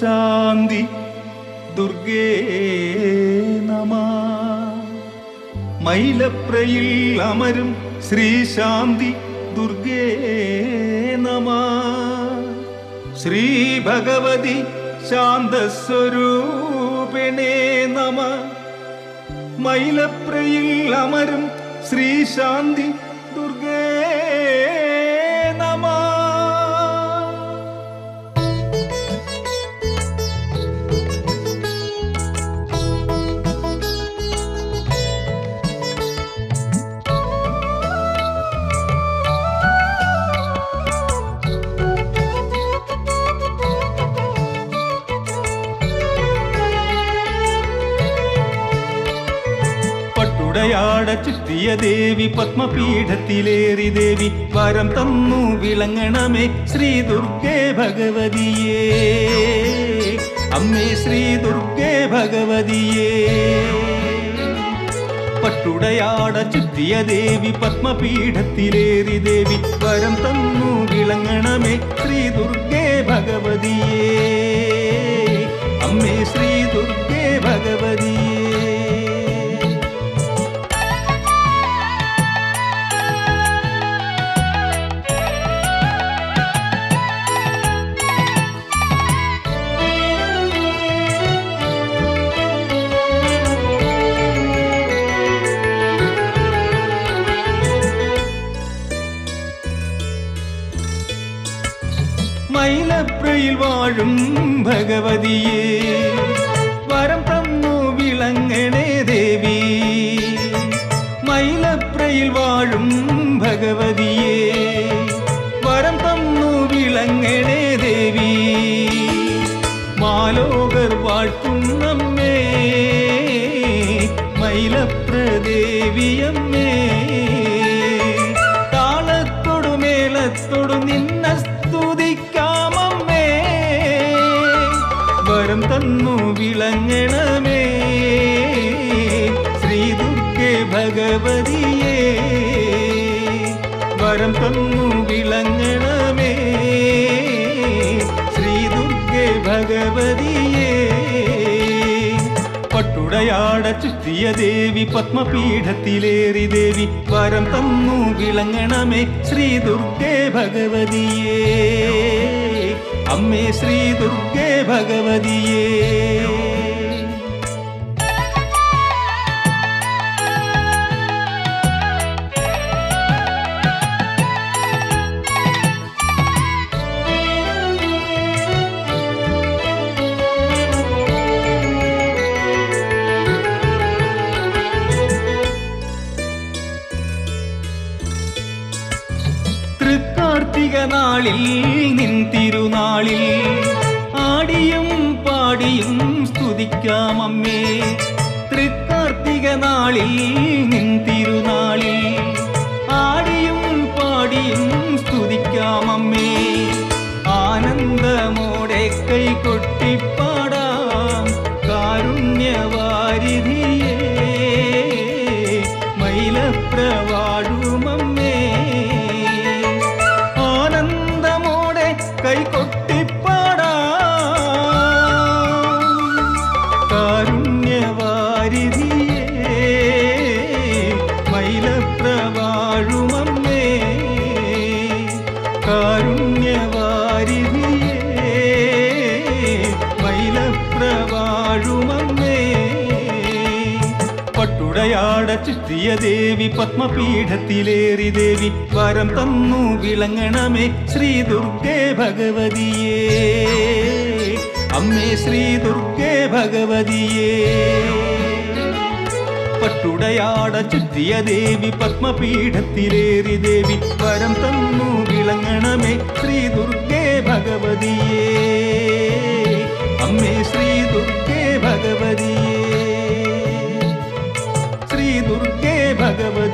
ശാന്തി ദുർഗേ നമ. മൈലപ്രയിൽ അമരും ശ്രീശാന്തി ദുർഗേ ശ്രീ ഭഗവതി ശാന്തസ്വരൂപിണേ നമ. മൈലപ്രയിൽ അമരും ശ്രീശാന്തി ദുർഗേ പട്ടുടയാട ചുറ്റിയ ദേവി പത്മപീഠത്തിലേറി ദേവി വരം തന്നു വിളങ്ങണമേ ശ്രീ ദുർഗേ ഭഗവതിയേ. അമ്മേ ശ്രീ ദുർഗേ ഭഗവതിയേ. പട്ടുടയാട ചുറ്റിയ ദേവി പത്മപീഠത്തിലേറി ദേവി വരം തന്നു വിളങ്ങണമേ ശ്രീ ദുർഗേ ഭഗവതിയേ. മൈലപ്രയിൽ വാഴും ഭഗവതിയെ വരം തന്നു വിളങ്ങണേ ദേവി മൈലപ്രയിൽ വാഴും ഭഗവതിയെ വരം തന്നു വിളങ്ങണേ ദേവി മാലോകർ വാഴ്ത്തുന്നമ്മേ മൈലപ്രദേവിയമ്മേ താളത്തോടു വരം തന്നു വിളങ്ങണമേ. ശ്രീ ദുർഗെ ഭഗവതിയേ വരം തന്നു വിളങ്ങണമേ. ശ്രീ ദുർഗെ ഭഗവതിയേ പട്ടുടയാട ചുറ്റിയ ദേവി പത്മപീഠത്തിലേറി ദേവി വരം തന്നു വിളങ്ങണമേ. ശ്രീ ദുർഗേ ഭഗവതിയേ. അമ്മേ ശ്രീ ദുർഗേ ഭഗവതിയേ. നാളിൽ നിൻ തിരുനാളിൽ. ആടിയും പാടിയും സ്തുതിക്കാം അമ്മേ തൃക്കാർത്തിക നാളിൽ നിൻ തിരുനാളിൽ. ആടിയും പാടിയും സ്തുതിക്കാം അമ്മേ ആനന്ദമോടെ കൈ കൊട്ടിപ്പാടാം കാരുണ്യവാരിധിയേ. മൈലപ്രവാഴുമമ്മേ പടയാട ചിഷ്ടിയ ദേവി പത്മപീഠത്തിലേറി ദേവി വരം തന്നു വിളങ്ങണമേ ശ്രീ ദുർഗേ ഭഗവതിയേ. അമ്മേ ശ്രീ ദുർഗേ ഭഗവതിയേ. പട്ടുടയാട ചുറ്റിയ ദേവി പത്മപീഠത്തിലേറി ദേവി വരം തന്നു വിളങ്ങണമേ ശ്രീ ദുർഗേ ഭഗവതിയേ. അമ്മേ ശ്രീ ദുർഗേ ഭഗവതിയേ. Guarda.